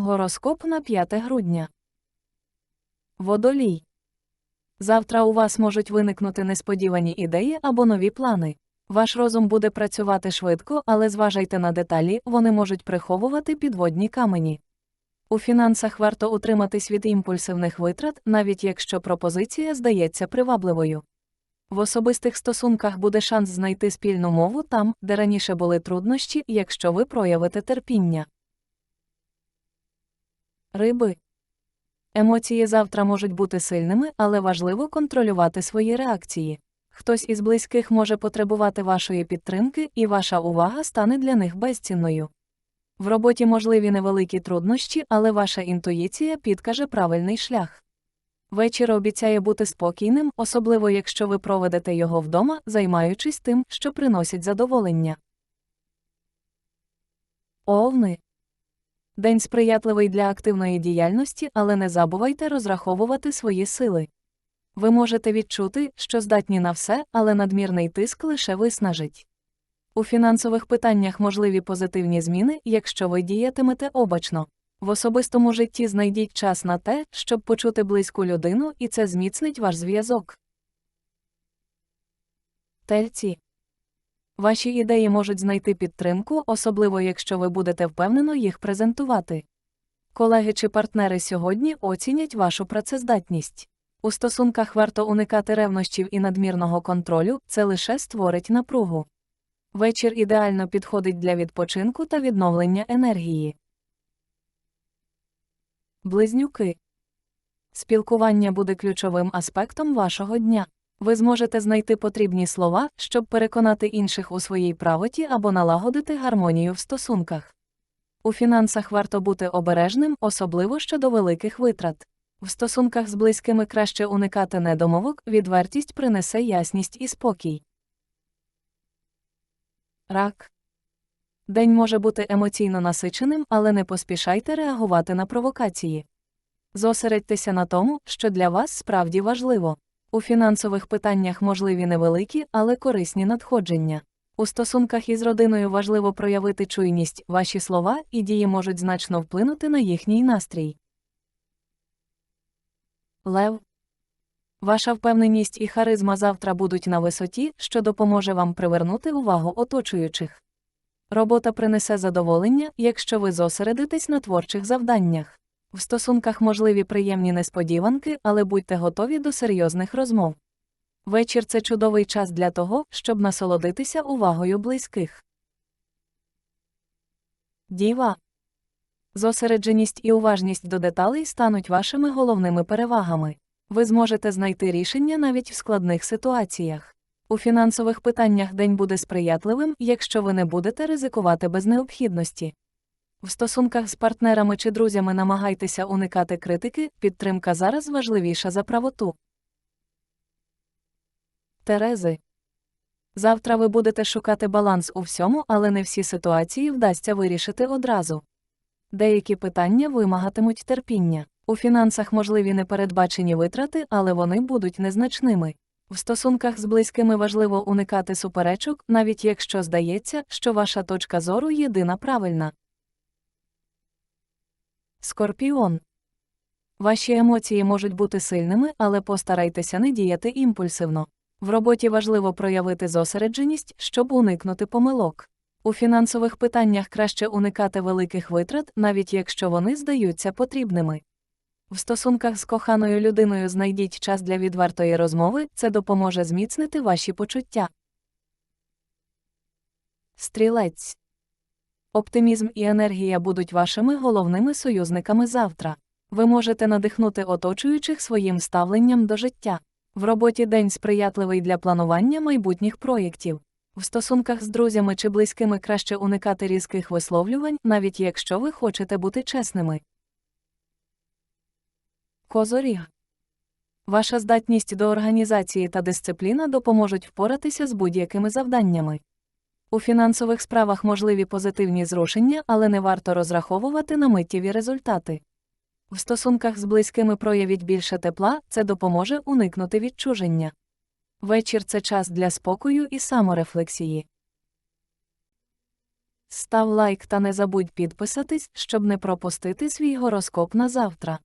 Гороскоп на 5 грудня. Водолій. Завтра у вас можуть виникнути несподівані ідеї або нові плани. Ваш розум буде працювати швидко, але зважайте на деталі, вони можуть приховувати підводні камені. У фінансах варто утриматись від імпульсивних витрат, навіть якщо пропозиція здається привабливою. В особистих стосунках буде шанс знайти спільну мову там, де раніше були труднощі, якщо ви проявите терпіння. Риби. Емоції завтра можуть бути сильними, але важливо контролювати свої реакції. Хтось із близьких може потребувати вашої підтримки, і ваша увага стане для них безцінною. В роботі можливі невеликі труднощі, але ваша інтуїція підкаже правильний шлях. Вечір обіцяє бути спокійним, особливо якщо ви проведете його вдома, займаючись тим, що приносить задоволення. Овни. День сприятливий для активної діяльності, але не забувайте розраховувати свої сили. Ви можете відчути, що здатні на все, але надмірний тиск лише виснажить. У фінансових питаннях можливі позитивні зміни, якщо ви діятимете обачно. В особистому житті знайдіть час на те, щоб почути близьку людину, і це зміцнить ваш зв'язок. Тельці. Ваші ідеї можуть знайти підтримку, особливо якщо ви будете впевнено їх презентувати. Колеги чи партнери сьогодні оцінять вашу працездатність. У стосунках варто уникати ревнощів і надмірного контролю, це лише створить напругу. Вечір ідеально підходить для відпочинку та відновлення енергії. Близнюки. Спілкування буде ключовим аспектом вашого дня. Ви зможете знайти потрібні слова, щоб переконати інших у своїй правоті або налагодити гармонію в стосунках. У фінансах варто бути обережним, особливо щодо великих витрат. В стосунках з близькими краще уникати недомовок, відвертість принесе ясність і спокій. Рак. День може бути емоційно насиченим, але не поспішайте реагувати на провокації. Зосередьтеся на тому, що для вас справді важливо. У фінансових питаннях можливі невеликі, але корисні надходження. У стосунках із родиною важливо проявити чуйність, ваші слова і дії можуть значно вплинути на їхній настрій. Лев. Ваша впевненість і харизма завтра будуть на висоті, що допоможе вам привернути увагу оточуючих. Робота принесе задоволення, якщо ви зосередитесь на творчих завданнях. В стосунках можливі приємні несподіванки, але будьте готові до серйозних розмов. Вечір це чудовий час для того, щоб насолодитися увагою близьких. Діва. Зосередженість і уважність до деталей стануть вашими головними перевагами. Ви зможете знайти рішення навіть в складних ситуаціях. У фінансових питаннях день буде сприятливим, якщо ви не будете ризикувати без необхідності. В стосунках з партнерами чи друзями намагайтеся уникати критики, підтримка зараз важливіша за правоту. Терези. Завтра ви будете шукати баланс у всьому, але не всі ситуації вдасться вирішити одразу. Деякі питання вимагатимуть терпіння. У фінансах можливі непередбачені витрати, але вони будуть незначними. В стосунках з близькими важливо уникати суперечок, навіть якщо здається, що ваша точка зору єдина правильна. Скорпіон. Ваші емоції можуть бути сильними, але постарайтеся не діяти імпульсивно. В роботі важливо проявити зосередженість, щоб уникнути помилок. У фінансових питаннях краще уникати великих витрат, навіть якщо вони здаються потрібними. В стосунках з коханою людиною знайдіть час для відвертої розмови, це допоможе зміцнити ваші почуття. Стрілець. Оптимізм і енергія будуть вашими головними союзниками завтра. Ви можете надихнути оточуючих своїм ставленням до життя. В роботі день сприятливий для планування майбутніх проєктів. В стосунках з друзями чи близькими краще уникати різких висловлювань, навіть якщо ви хочете бути чесними. Козоріг. Ваша здатність до організації та дисципліна допоможуть впоратися з будь-якими завданнями. У фінансових справах можливі позитивні зрушення, але не варто розраховувати на миттєві результати. В стосунках з близькими проявіть більше тепла, це допоможе уникнути відчуження. Вечір це час для спокою і саморефлексії. Став лайк та не забудь підписатись, щоб не пропустити свій гороскоп на завтра.